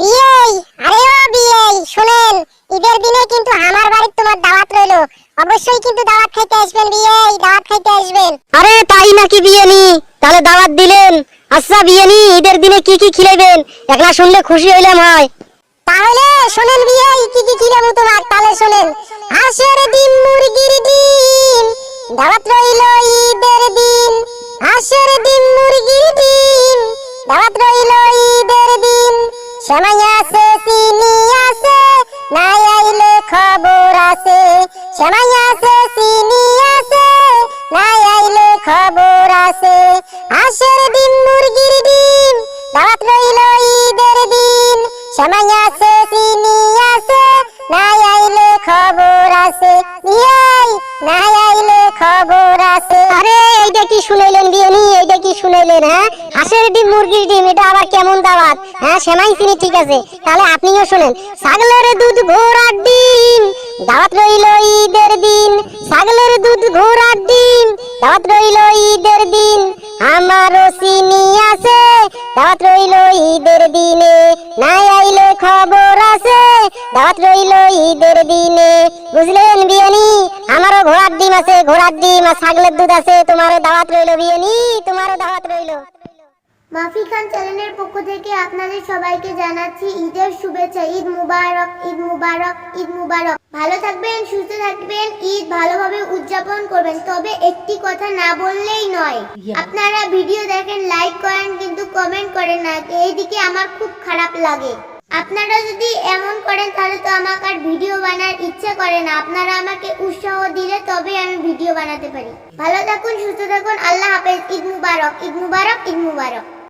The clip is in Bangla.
বিয়েই আরে ও বিয়েই। শুনেন ঈদের দিনে কিন্তু আমার বাড়ির তোমার দাওয়াত রইল। অবশ্যই কিন্তু দাওয়াত খাইতে আসবেন বিয়েই দাওয়াত খাইতে আসবেন। আরে তাই নাকি বিয়ে নি তাহলে দাওয়াত দিলেন। আচ্ছা বিয়ে নি ঈদের দিনে কি কি খিলাইবেন? একলা শুনলে খুশি হইলাম হয়। তাহলে শুনেন বিয়েই কি কি খিলাবো তোমার তাহলে শুনেন। হাঁসের ডিম মুরগির ডিম দাওয়াত রইল ঈদের দিন। হাঁসের ডিম আছে সময় আছে আছে, নাই আইলে খবর আছে। মুরগির ডিম, দাওয়াত ঈদের দিন। সময় আছে আছে, নাই আইলে খবর আছে। নাই আইলে খবর আছে। আরে, এইটা কি শুনাইলেন বিয়ে নি এইটা কি শুনাইলেন হ্যাঁ? হাঁসের ডিম মুরগির ডিম, এটা আবার কেমন দাওয়াত? হ্যাঁ সেমাই চিনি ঠিক আছে। তাহলে আপনিও শুনেন। ছাগলের দুধ ঘোড়ার ডিম দাওয়াত রইল ঈদের দিন, ছাগলের দুধ ঘোড়ার দাওয়াত রইল ঈদের দিন চিনি আছে, দাওয়াত রইল ঈদের দিনে, নাই আইলে খবর আছে, দাওয়াত রইল ঈদের দিনে, বুঝলেন বিয়ানি, আমারও ঘোড়ার ডিম আছে, ঘোড়ার ডিম আর ছাগলের দুধ আছে, তোমারও দাওয়াত রইল বিয়ানি, তোমারও দাওয়াত রইল। মাফি খান চ্যানেলের পক্ষ থেকে আপনাদের সবাইকে জানাচ্ছি ঈদের শুভেচ্ছা। ঈদ মুবারক ঈদ মুবারক ঈদ মুবারক। ভালো থাকবেন সুস্থ থাকবেন ঈদ ভালোভাবে উদযাপন করবেন। তবে একটি কথা না বললেই নয় আপনারা ভিডিও দেখেন লাইক করেন কিন্তু কমেন্ট করেন না। এইদিকে আমার খুব খারাপ লাগে। আপনারা যদি এমন করেন তাহলে তো আমাকে আর ভিডিও বানার ইচ্ছা করে না। আপনারা আমাকে উৎসাহ দিলে তবে আমি ভিডিও বানাতে পারি। ভালো থাকুন সুস্থ থাকুন। আল্লাহ হাফেজ। ঈদ মুবারক ঈদ মুবারক ঈদ মুবারক।